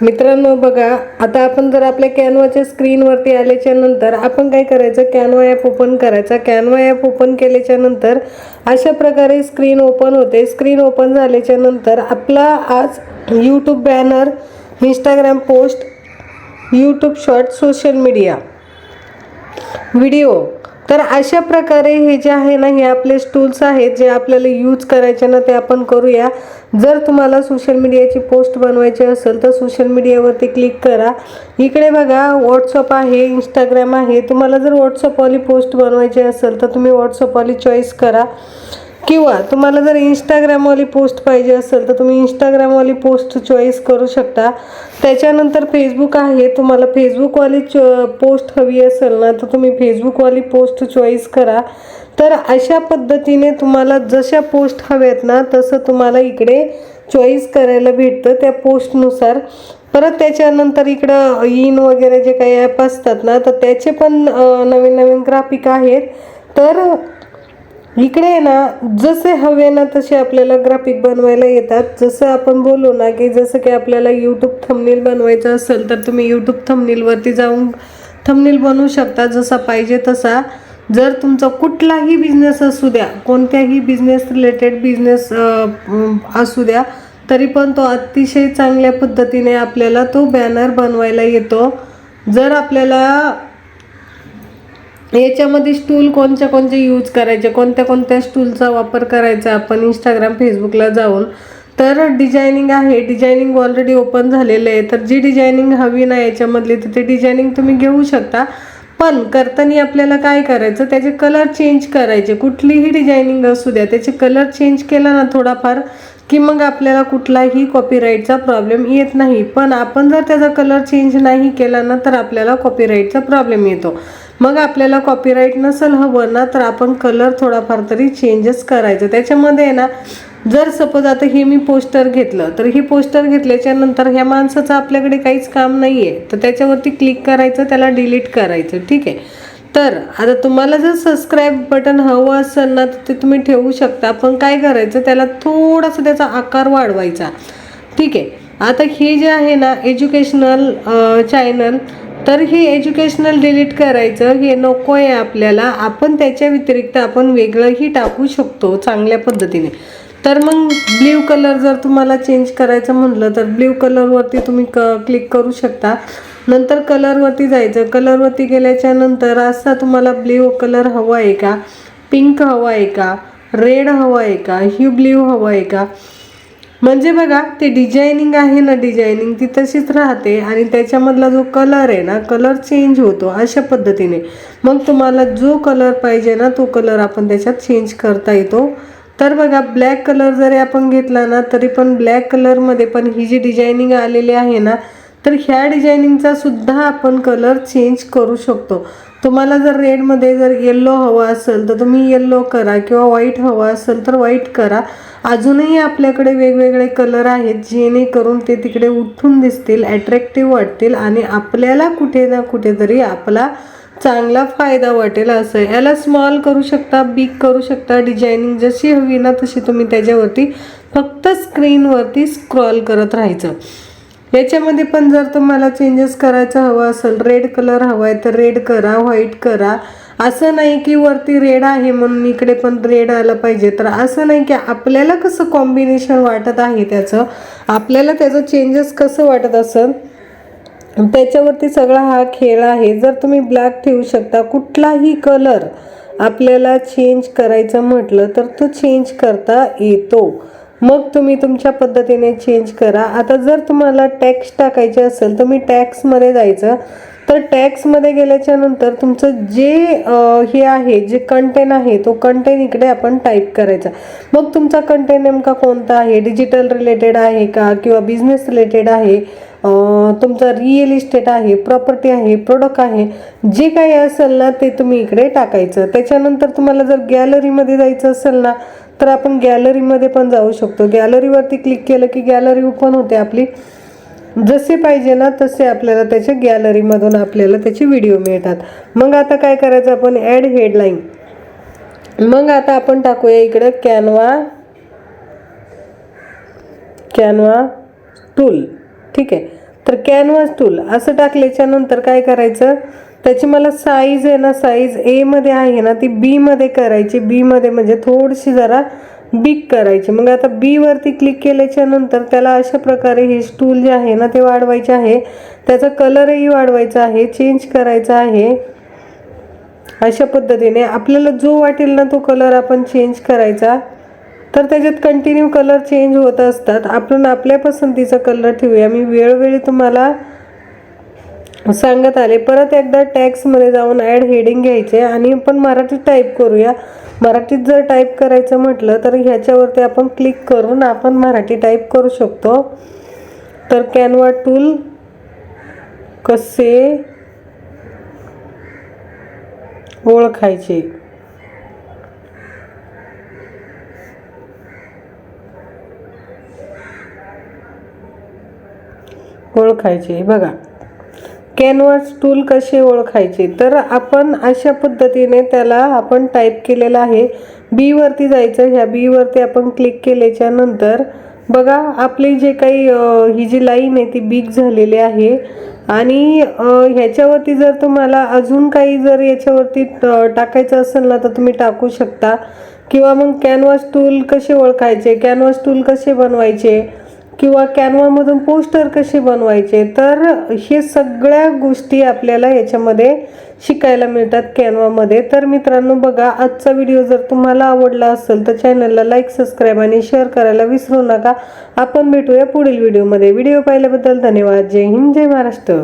मित्रांनो बघा आता आपण जर आपल्या कॅनवाच्या स्क्रीनवरती आल्याच्यानंतर आपण काय करायचं? कॅनवा ॲप ओपन करायचा. कॅनवा ॲप ओपन केल्याच्यानंतर अशा प्रकारे स्क्रीन ओपन होते. स्क्रीन ओपन झाल्याच्यानंतर आपला आज YouTube banner Instagram post YouTube short social media video तर अशा प्रकारे हे जे आहे ना हे आपले टूल्स आहेत जे आपल्याला यूज करायचे ना ते आपण करूया. जर तुम्हाला सोशल मीडियाची पोस्ट बनवायची असेल तर सोशल मीडियावरती क्लिक करा. इकडे बघा व्हॉट्सअप आहे इंस्टाग्राम आहे. तुम्हाला जर व्हॉट्सअपवाली पोस्ट बनवायची असेल तर तुम्ही व्हॉट्सअपवाली चॉईस करा. किंवा तुम्हाला जर इंस्टाग्रामवाली पोस्ट पाहिजे असेल तर तुम्ही इंस्टाग्रामवाली पोस्ट चॉईस करू शकता. त्याच्यानंतर फेसबुक आहे तुम्हाला फेसबुकवाली च पोस्ट हवी असेल ना तर तुम्ही फेसबुकवाली पोस्ट चॉईस करा. तर अशा पद्धतीने तुम्हाला जशा पोस्ट हव्यात ना तसं तुम्हाला इकडे चॉईस करायला भेटतं त्या पोस्टनुसार परत त्याच्यानंतर इकडं इन वगैरे जे काही ॲप असतात ना तर त्याचे पण नवीन नवीन ग्राफिक आहेत. तर इकडे आहे ना जसे हवे ना तसे आपल्याला ग्राफिक बनवायला येतात. जसं आपण बोलू ना की जसं की आपल्याला यूट्यूब थंबनेल बनवायचं असेल तर तुम्ही यूट्यूब थंबनेलवरती जाऊन थंबनेल बनवू शकता. जसा पाहिजे तसा. जर तुमचा कुठलाही बिझनेस असू द्या कोणत्याही बिझनेस रिलेटेड बिझनेस असू द्या तरी पण तो अतिशय चांगल्या पद्धतीने आपल्याला तो बॅनर बनवायला येतो. जर आपल्याला याच्यामध्ये स्टूल कोणत्या कोणते यूज करायचे? कोणत्या कोणत्या स्टूलचा वापर करायचा? आपण इंस्टाग्राम फेसबुकला जाऊन. तर डिझायनिंग आहे. डिझायनिंग ऑलरेडी ओपन झालेलं आहे. तर जी डिझायनिंग हवी ना याच्यामधली तर ते डिझायनिंग तुम्ही घेऊ शकता. पण करताना आपल्याला काय करायचं? त्याचे कलर चेंज करायचे. कुठलीही डिझायनिंग असू द्या. त्याचे कलर चेंज केला ना थोडाफार की मग आपल्याला कुठलाही कॉपीराईटचा प्रॉब्लेम येत नाही. पण आपण जर त्याचा कलर चेंज नाही केला ना तर आपल्याला कॉपीराईटचा प्रॉब्लेम येतो. मग आपल्याला कॉपीराईट नसेल हवं ना तर आपण कलर थोडाफार तरी चेंजेस करायचं. त्याच्यामध्ये आहे ना जर सपोज आता हे मी पोस्टर घेतलं तर हे पोस्टर घेतल्याच्या नंतर ह्या माणसाचं आपल्याकडे काहीच काम नाही आहे तर त्याच्यावरती क्लिक करायचं त्याला डिलीट करायचं ठीक आहे? तर आता तुम्हाला जर सबस्क्राईब बटन हवं असेल ना तर ते तुम्ही ठेवू शकता. पण काय करायचं त्याला थोडासा त्याचा आकार वाढवायचा. ठीक आहे? आता हे जे आहे ना एज्युकेशनल चॅनल तर हे एज्युकेशनल डिलीट करायचं हे नको आहे आपल्याला. आपण त्याच्या व्यतिरिक्त आपण वेगळंही टाकू शकतो चांगल्या पद्धतीने. तर मग ब्ल्यू कलर जर तुम्हाला चेंज करायचं म्हटलं तर ब्ल्यू कलरवरती तुम्ही क क्लिक करू शकता. नंतर कलरवरती जायचं. कलरवरती गेल्याच्यानंतर असा तुम्हाला ब्ल्यू कलर हवा आहे का? पिंक हवा आहे का? रेड हवा आहे का? ह्यू ब्ल्यू हवा आहे का? म्हणजे बघा ते डिझायनिंग आहे ना डिझायनिंग ती तशीच राहते आणि त्याच्यामधला जो कलर आहे ना कलर चेंज होतो अशा पद्धतीने. मग तुम्हाला जो कलर पाहिजे ना तो कलर आपण त्याच्यात चेंज करता येतो. तर बघा ब्लॅक कलर जरी आपण घेतला ना तरी पण ब्लॅक कलरमध्ये पण ही जी डिझायनिंग आलेली आहे ना तर ह्या डिझायनिंगचा सुद्धा आपण कलर चेंज करू शकतो. तुम्हाला जर रेडमध्ये जर येल्लो हवा असेल तर तुम्ही येल्लो करा किंवा व्हाईट हवा असेल तर व्हाईट करा. अजूनही आपल्याकडे वेगवेगळे कलर आहेत जेणेकरून ते तिकडे उठून दिसतील ॲट्रॅक्टिव्ह वाटतील आणि आपल्याला कुठे ना कुठेतरी आपला चांगला फायदा वाटेल असं. आहे. याला स्मॉल करू शकता बिग करू शकता डिझायनिंग जशी हवी ना तशी तुम्ही त्याच्यावरती फक्त स्क्रीनवरती स्क्रॉल करत राहायचं. याच्यामध्ये पण जर तुम्हाला चेंजेस करायचं हवं असेल रेड कलर हवा आहे तर रेड करा व्हाईट करा. असं नाही की वरती रेड आहे म्हणून इकडे पण रेड आलं पाहिजे. तर असं नाही की आपल्याला कसं कॉम्बिनेशन वाटत आहे त्याचं? आपल्याला त्याचं चेंजेस कसं वाटत असेल? त्याच्यावरती सगळा हा खेळ आहे. जर तुम्ही ब्लॅक ठेवू शकता कुठलाही कलर आपल्याला चेंज करायचं म्हटलं तर तो चेंज करता येतो. मग तुम्ही तुमच्या पद्धतीने चेंज करा. आता जर तुम्हाला टॅक्स टाकायचे असेल तर मी टॅक्समध्ये जायचं. तर टॅक्समध्ये गेल्याच्यानंतर तुमचं जे हे आहे जे कंटेन आहे तो कंटेन इकडे आपण टाईप करायचा. मग तुमचा कंटेन नेमका कोणता आहे? डिजिटल रिलेटेड आहे का? किंवा बिझनेस रिलेटेड आहे? तुमचा रिअल इस्टेट आहे प्रॉपर्टी आहे प्रोडक्ट आहे जे काही असेल ना ते तुम्ही इकडे टाकायचं. त्याच्यानंतर तुम्हाला जर गॅलरीमध्ये जायचं असेल ना तर आपण गॅलरीमध्ये पण जाऊ शकतो. गॅलरीवरती क्लिक केलं की गॅलरी ओपन होते आपली. जसे पाहिजे ना तसे आपल्याला त्याच्या गॅलरीमधून आपल्याला त्याचे व्हिडिओ मिळतात. मग आता काय करायचं आपण? ॲड हेडलाईन मग आता आपण टाकूया इकडं कॅनवा कॅनवा टूल ठीक आहे. तर कॅनवास टूल असं टाकल्याच्यानंतर काय करायचं? त्याची मला साईज आहे ना साईज एमध्ये आहे ना ती बीमध्ये करायची. बीमध्ये म्हणजे थोडीशी जरा बिग करायची. मग आता बीवरती क्लिक केल्याच्यानंतर त्याला अशा प्रकारे हे स्टूल जे आहे ना ते वाढवायचे आहे. त्याचा कलरही वाढवायचा आहे चेंज करायचा आहे. अशा पद्धतीने आपल्याला जो वाटेल ना तो कलर आपण चेंज करायचा. तर त्याच्यात कंटिन्यू कलर चेंज होत असतात. आपण आपल्या पसंतीचा कलर ठेवूया. मी वेळोवेळी तुम्हाला सांगत आले परत एकदा टॅक्समध्ये जाऊन ॲड हेडिंग घ्यायचे आणि आपण मराठीत टाईप करूया. मराठीत जर टाईप करायचं म्हटलं तर ह्याच्यावरती आपण क्लिक करून आपण मराठी टाईप करू शकतो. तर कॅनवा टूल कसे ओळखायचे? ओळखायचे बघा. कॅनव्हास टूल कसे ओळखायचे? तर आपण अशा पद्धतीने त्याला आपण टाईप केलेलं आहे. बी वरती जायचं ह्या बी वरती आपण क्लिक केल्याच्यानंतर बघा आपली जे काही ही जी लाईन आहे ती बिग झालेली आहे. आणि ह्याच्यावरती जर तुम्हाला अजून काही जर याच्यावरती टाकायचं असेल ना तर तुम्ही टाकू शकता. किंवा मग कॅनव्हास टूल कसे ओळखायचे? कॅनव्हास टूल कसे बनवायचे? किंवा कॅनवामधून पोस्टर कसे बनवायचे तर हे सगळ्या गोष्टी आपल्याला याच्यामध्ये शिकायला मिळतात कॅनवामध्ये. तर मित्रांनो बघा आजचा व्हिडिओ जर तुम्हाला आवडला असेल तर चॅनलला लाईक सबस्क्राईब आणि शेअर करायला विसरू नका. आपण भेटूया पुढील व्हिडिओमध्ये. व्हिडिओ पाहिल्याबद्दल धन्यवाद. जय हिंद जय महाराष्ट्र.